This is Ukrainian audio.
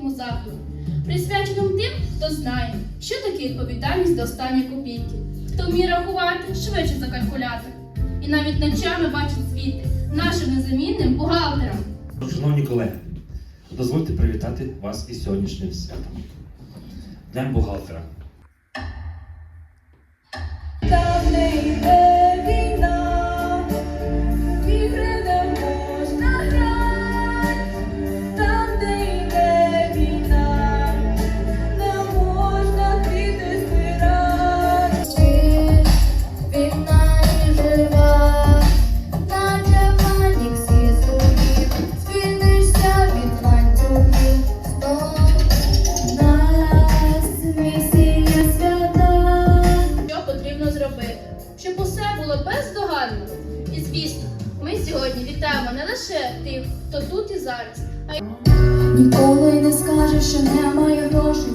всесвітньому заходу, присвяченому тим, хто знає, що таке відповідальність до останньої копійки, хто вміє рахувати швидше за калькулятор, і навіть ночами бачить світи нашим незамінним бухгалтерам. Шановні колеги, дозвольте привітати вас із сьогоднішнім святом. Днем бухгалтера. Було бездоганно. І звісно, ми сьогодні вітаємо не лише тих, хто тут і зараз, а й Ніколи не скажеш, що немає грошей,